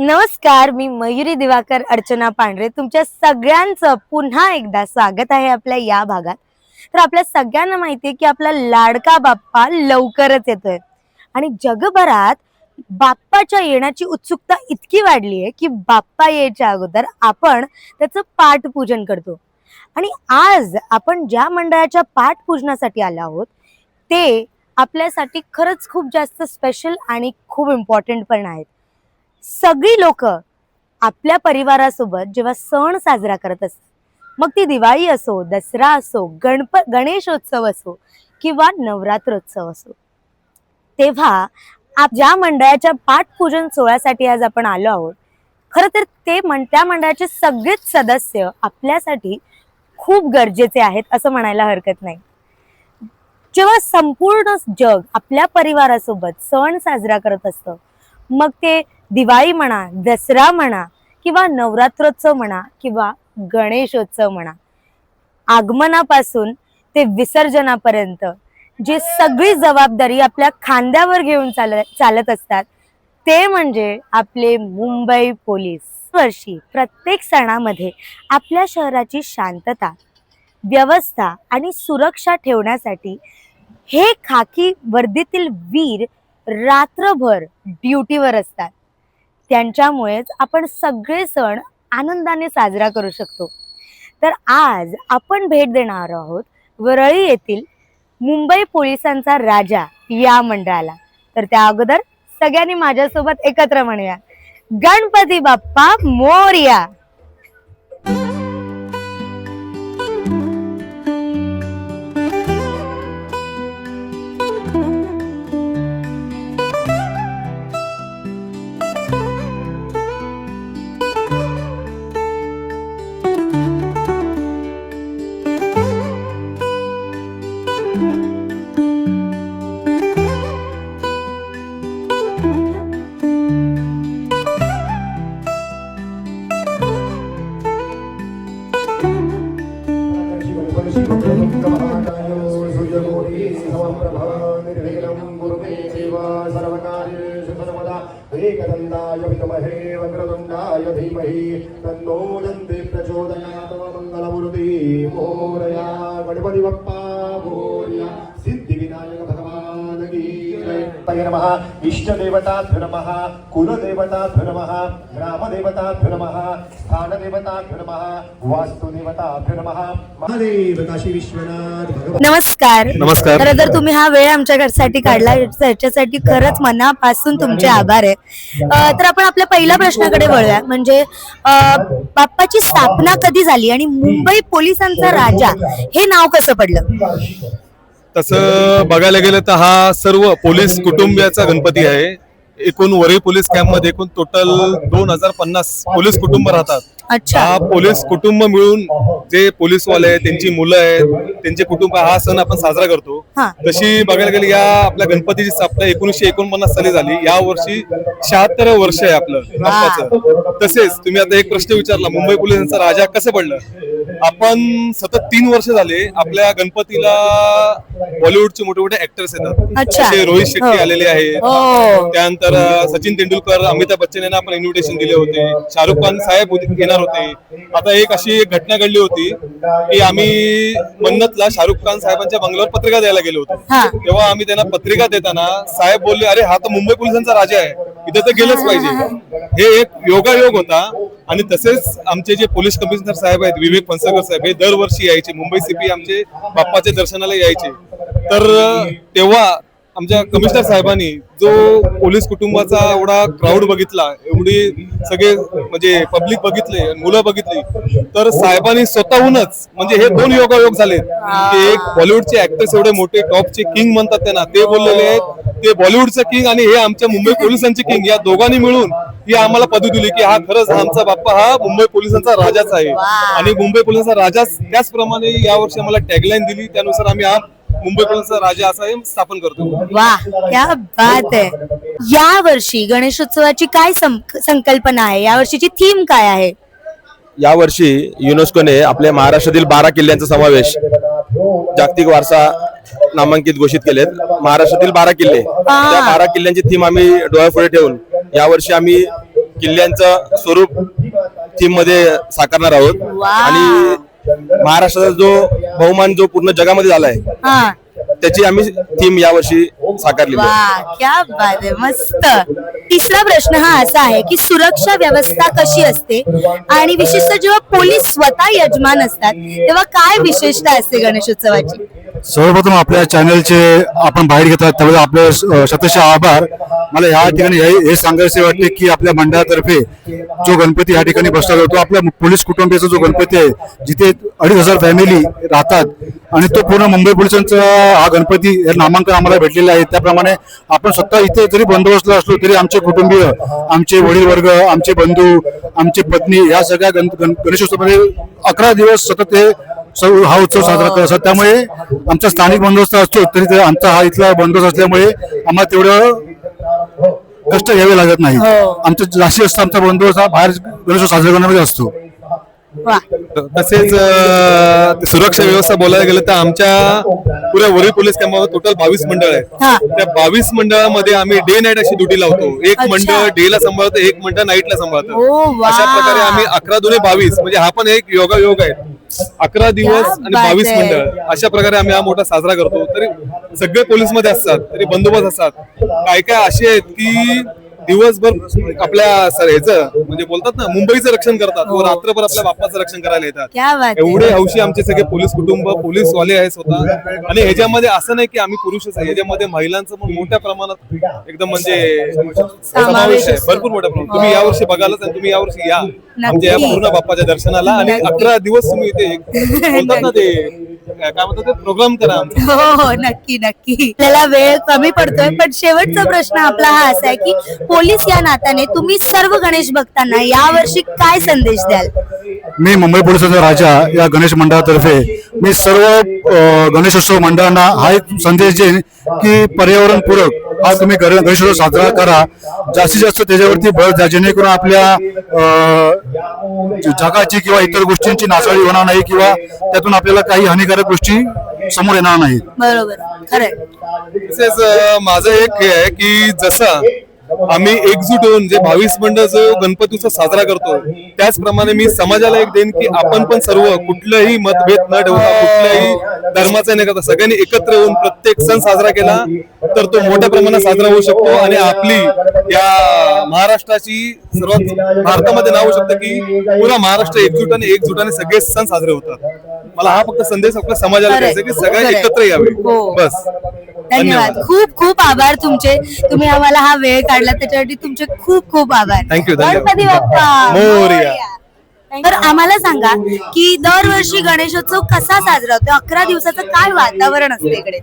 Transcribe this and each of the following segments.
नमस्कार मी मयुरी दिवाकर अर्चना पांढरे. तुमच्या सगळ्यांचं पुन्हा एकदा स्वागत आहे आपल्या या भागात. तर आपल्या सगळ्यांना माहिती आहे की आपला लाडका बाप्पा लवकरच येतोय. आणि जगभरात बाप्पाच्या येण्याची उत्सुकता इतकी वाढली आहे की बाप्पा यायच्या अगोदर आपण त्याचं पाठपूजन करतो. आणि आज आपण ज्या मंडळाच्या पाठपूजनासाठी आलो आहोत ते आपल्यासाठी खरंच खूप जास्त स्पेशल आणि खूप इम्पॉर्टंट पण आहेत. सगळी लोक आपल्या परिवारासोबत जेव्हा सण साजरा करत असतात मग ती दिवाळी असो दसरा असो गणप गणेशोत्सव असो किंवा नवरात्रोत्सव असो. तेव्हा आप ज्या मंडळाच्या पाठपूजन सोहळ्यासाठी आज आपण आलो आहोत खरं तर ते मन त्या मंडळाचे सगळेच सदस्य आपल्यासाठी खूप गरजेचे आहेत असं म्हणायला हरकत नाही. जेव्हा संपूर्ण जग आपल्या परिवारासोबत सण साजरा करत असतं मग ते दिवाळी म्हणा दसरा म्हणा किंवा नवरात्रोत्सव म्हणा किंवा गणेशोत्सव म्हणा आगमनापासून ते विसर्जनापर्यंत जी सगळी जबाबदारी आपल्या खांद्यावर घेऊन चाल चालत असतात ते म्हणजे आपले मुंबई पोलीस. वर्षी प्रत्येक सणामध्ये आपल्या शहराची शांतता व्यवस्था आणि सुरक्षा ठेवण्यासाठी हे खाकी वर्दीतील वीर रात्रभर ड्युटीवर असतात. त्यांच्यामुळेच आपण सगळे सण आनंदाने साजरा करू शकतो. तर आज आपण भेट देणार आहोत वरळी येथील मुंबई पोलिसांचा राजा या मंडळाला. तर त्या अगोदर सगळ्यांनी माझ्यासोबत एकत्र म्हणूया. गणपती बाप्पा मोरया! वक्रतुण्डाय धीमहि तन्नो दन्ति प्रचोदयात् मङ्गलमूर्ति मोरया गणपति बप्पा जय तय नमः इष्टदेवताभ्यो नमः कुलदेवताभ्यो नमः ग्रामदेवताभ्यो नमः स्थानदेवताभ्यो नमः वास्तुदेवताभ्यो नमः। महादेव काशी विश्वनाथ भगवान। नमस्कार. नमस्कार. खरं तर तुम्ही हा वेळ आमच्यासाठी काढला. याच्यासाठी खरंच मनापासून तुमचे आभार आहे. अं, तर आपण आपल्या पहिल्या प्रश्नाकडे वळूया. म्हणजे अं, बाप्पाची स्थापना कधी झाली आणि मुंबई पोलिसांचा राजा हे नाव कसं पडलं? तसं बघायला गेलं तर हा सर्व पोलीस कुटुंबियाचा गणपती आहे. एकूण वरळी पोलीस कॅम्पमध्ये एकूण टोटल दोन हजार पन्नास पोलीस कुटुंब राहतात. अच्छा. हा पोलीस कुटुंब मिळून जे पोलीसवाले आहेत त्यांची मुलं आहेत त्यांचे कुटुंब हा सण आपण साजरा करतो. हा. तशी बघायला गेली या आपल्या गणपतीची स्थापना एकोणीशे एकोणपन्नास साली झाली. या वर्षी शहात्तर वर्ष आहे आपलं बाप्पाचं तसेच तुम्ही आता एक प्रश्न विचारला मुंबई पोलिसांचा राजा कसं पडलं? आपण सतत तीन वर्ष झाले आपल्या गणपतीला बॉलिवूडचे मोठे मोठे ऍक्टर्स येतात. अच्छा. जसे रोहित शेट्टी हो. आलेले आहेत. हो. त्यानंतर अ, सचिन तेंडुलकर अमिताभ बच्चन यांना आपण इन्व्हिटेशन दिले होते. शाहरुख खान साहेब होते- येणार होते. आता एक अशी एक घटना घडली होती की आम्ही मन्नतला शाहरुख खान साहेबांच्या बंगल्यावर पत्रिका द्यायला गेलो होतो. तेव्हा आम्ही त्यांना पत्रिका देताना साहेब बोलले अरे हा तर मुंबई पोलिसांचा राजा आहे. इथे तर गेलंच पाहिजे. हे एक योगायोग होता. आणि तसेच आमचे जे पोलीस कमिशनर साहेब आहेत विवेक फणसकर साहेब हे दरवर्षी यायचे. मुंबई सीपी आमचे बाप्पाच्या दर्शनाला यायचे. तर तेव्हा आमच्या कमिशनर साहेबांनी जो पोलीस कुटुंबाचा एवढा क्राऊड बघितला एवढी सगळे म्हणजे पब्लिक बघितले मुलं बघितली तर साहेबांनी स्वतःहूनच म्हणजे हे दोन योगायोग झाले एक बॉलिवूडचे ऍक्टर्स एवढे मोठे टॉपचे किंग म्हणतात त्यांना. ते बोललेले आहेत ते बॉलिवूडचं किंग आणि हे आमच्या मुंबई पोलिसांचे किंग या दोघांनी मिळून ही आम्हाला पदवी दिली की हा खरंच आमचा बाप्पा हा मुंबई पोलिसांचा राजाच आहे. आणि मुंबई पोलिसांचा राजाच त्याचप्रमाणे यावर्षी आम्हाला टॅगलाईन दिली. त्यानुसार आम्ही हा मुंबई पोलिसांचा राजा असा हे स्थापन करतो. वा क्या बात आहे. या वर्षी गणेशोत्सवाची काय सं- संकल्पना आहे? या वर्षीची थीम काय आहे? यावर्षी युनेस्कोने आपल्या महाराष्ट्रातील बारा किल्ल्यांचा समावेश जागतिक वारसा नामांकित घोषित केलेत. महाराष्ट्रातील बारा किल्ले. त्या बारा किल्ल्यांची थीम आम्ही डोळ्यापुढे ठेवून यावर्षी आम्ही किल्ल्यांचं स्वरूप थीममध्ये साकारणार आहोत. आणि महाराष्ट्राचा जो बहुमान जो पूर्ण जगामध्ये झालाय हा. त्याची आम्ही थीम यावर्षी साकारलेली आहे. वा क्या बात आहे. मस्त. तिसरा प्रश्न हा असा आहे की सुरक्षा व्यवस्था कशी असते? आणि विशेषतः जेव्हा पोलीस स्वतः यजमान असतात तेव्हा काय विशेषता असते गणेशोत्सवाची? सर्वप्रथम आपल्या चॅनलचे आपण बाहेर घेतात त्याबद्दल आपले शतश आभार. मला या ठिकाणी हे हे सांगायचे वाटते की आपल्या मंडळातर्फे जो गणपती या ठिकाणी बसला जातो आपल्या पोलीस कुटुंबियाचा जो गणपती आहे जिथे अडीच हजार फॅमिली राहतात आणि तो पूर्ण मुंबई पोलिसांचा हा गणपती हे नामांकन आम्हाला भेटलेला आहे. त्याप्रमाणे आपण स्वतः इथे जरी बंदोबस्तला असलो तरी आमचे कुटुंबीय आमचे वडील वर्ग आमचे बंधू आमची पत्नी या सगळ्या गण गण- गणेशोत्सवामध्ये अकरा दिवस सतत हे हा उत्सव साजरा करत असतात. त्यामुळे आमचा स्थानिक बंदोबस्त असतो. तरी आमचा हा इथला बंदोबस्त असल्यामुळे आम्हाला तेवढं कष्ट घ्यावे लागत नाही. हो. आमचा जास्तीत जास्त आमचा बंदोबस्त हा बाहेर गणेशोत्सव साजरा करण्यामध्ये असतो. तसेच सुरक्षा व्यवस्था बोलायला गेलं तर आमच्या पुऱ्या वरील पोलीस कॅम्पमध्ये टोटल बावीस मंडळ हा. आहे त्या बावीस मंडळामध्ये आम्ही डे नाईट अशी ड्युटी लावतो. एक. मंडळ डे ला सांभाळतं एक मंडळ नाईटला सांभाळतं. ओ, वा. अशा प्रकारे आम्ही अकरा दोन्ही बावीस म्हणजे हा पण एक योगा योग आहे. अकरा दिवस आणि बावीस. मंडळ. अशा प्रकारे आम्ही हा मोठा साजरा करतो. तरी सगळे पोलीसमध्ये असतात तरी बंदोबस्त असतात. काय काय असे आहेत की दिवसभर आपल्या सर ह्याचं म्हणजे बोलतात ना मुंबईचं रक्षण करतात. व रात्रभर आपल्या बाप्पाचं रक्षण करायला येतात. क्या बात आहे. एवढे हौशी आमचे सगळे पोलीस कुटुंब पोलीस वाले आहे स्वतः. आणि ह्याच्यामध्ये असं नाही की आम्ही पुरुषच आहे. ह्याच्यामध्ये महिलांचं पण मोठ्या प्रमाणात एकदम म्हणजे समावेश आहे. असतो. भरपूर मोठ्या प्रमाणात. तुम्ही यावर्षी बघालच आणि तुम्ही यावर्षी या. आमच्या या नक्की. पूर्ण बाप्पाच्या दर्शनाला. आणि नक्की. अकरा दिवस तुम्ही इथे बोलतात ना ते काय म्हणतात प्रोग्राम करा हो हो नक्की नक्की. आपल्याला वेळ कमी पडतोय पण शेवटचा प्रश्न आपला हा असा आहे की पोलीस या नात्याने तुम्ही सर्व गणेश भक्तांना यावर्षी काय संदेश द्याल? मी मुंबई पोलिसांचा राजा या गणेश मंडळातर्फे मी सर्व अ, गणेशोत्सव मंडळांना हा एक संदेश देईन की पर्यावरण पूरक हा तुम्ही गण- गणेशोत्सव साजरा करा. जास्तीत जास्त त्याच्यावरती भर द्या. जेणेकरून आपल्या अ, जगाची किंवा इतर गोष्टींची नासाडी होणार नाही किंवा त्यातून आपल्याला काही हानिकारक गोष्टी समोर येणार नाहीत. बरोबर. माझं एक हे आहे की जसं आम्ही एकजूट होऊन जे बावीस मंडळ जो गणपती उत्सव साजरा करतो त्याचप्रमाणे मी समाजाला एक देईन की आपण पण सर्व कुठलंही मतभेद न ठेवता कुठल्याही धर्माचा न करता सगळ्यांनी एकत्र येऊन प्रत्येक सण साजरा केला तर तो मोठ्या प्रमाणात साजरा होऊ शकतो आणि आपली या महाराष्ट्राची सर्वात भारतामध्ये नाव होऊ शकतं की पुरा महाराष्ट्र एकजूट आणि एकजुटाने सगळे सण साजरे होतात मला हा फक्त संदेश आपल्या समाजाला. द्यायचा की सगळे खरंय. एकत्र यावे हो. बस धन्यवाद. खूप खूप आभार तुमचे. तुम्ही आम्हाला हा वेळ काढला. त्याच्यासाठी तुमचे खूप खूप आभार. धन्यवाद. गणपती बाप्पा. मोरया. तर आम्हाला सांगा की दरवर्षी गणेशोत्सव कसा साजरा होतो? अकरा दिवसाचं काय वातावरण असतं इकडे?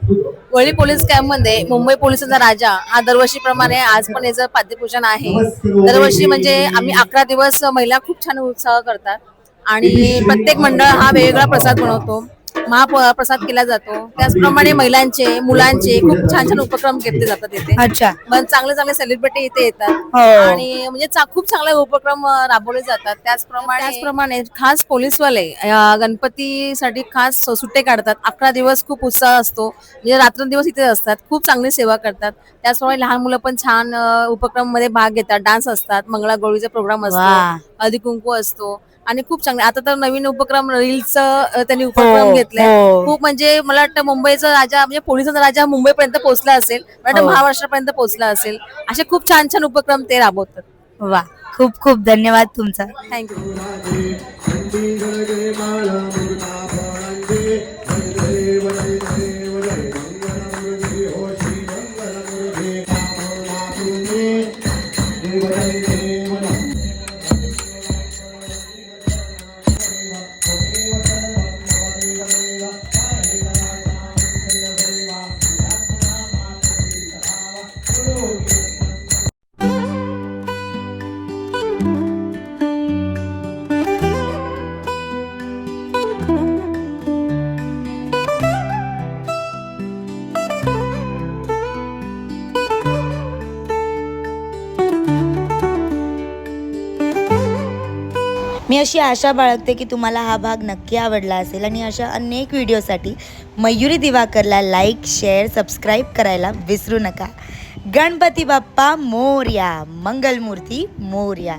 वळी पोलीस कॅम्पमध्ये मुंबई पोलिसांचा राजा हा दरवर्षीप्रमाणे आज पण याचं पाद्यपूजन आहे. दरवर्षी म्हणजे आम्ही अकरा दिवस महिला खूप छान उत्साह करतात. आणि प्रत्येक मंडळ हा वेगवेगळा प्रसाद बनवतो. महाप्रसाद केला जातो. त्याचप्रमाणे महिलांचे मुलांचे खूप छान छान उपक्रम घेतले जातात इथे. अच्छा. चांगले चांगले सेलिब्रिटी इथे येतात. हो. आणि म्हणजे चा- खूप चांगले उपक्रम अं, राबवले जातात. त्याचप्रमाणे त्याचप्रमाणे खास पोलीसवाले अं, गणपतीसाठी खास सुट्टे काढतात. अकरा दिवस खूप उत्साह असतो. म्हणजे रात्रंदिवस इथे असतात. खूप चांगली सेवा करतात. त्याचप्रमाणे लहान मुलं पण छान उपक्रममध्ये भाग घेतात. डान्स असतात. मंगळागौरीचा प्रोग्राम वा. हळदी कुंकू असतो आणि खूप चांगले. आता तर नवीन उपक्रम रील्सचं त्यांनी उपक्रम हो, घेतलाय. हो. खूप म्हणजे मला वाटतं मुंबईचा राजा म्हणजे पोलिसांचा राजा मुंबईपर्यंत पोहोचला असेल मला वाटतं हो. महाराष्ट्रापर्यंत पोहोचला असेल. असे खूप छान छान उपक्रम ते राबवतात. वा खूप खूप धन्यवाद तुमचा. थँक्यू मी अशी आशा बाळगते की तुम्हाला हा भाग नक्की आवडला असेल आणि अशा अनेक व्हिडिओसाठी मयुरी दिवाकरला लाईक शेअर सबस्क्राईब करायला विसरू नका. गणपती बाप्पा मोर्या मंगलमूर्ती मोर्या.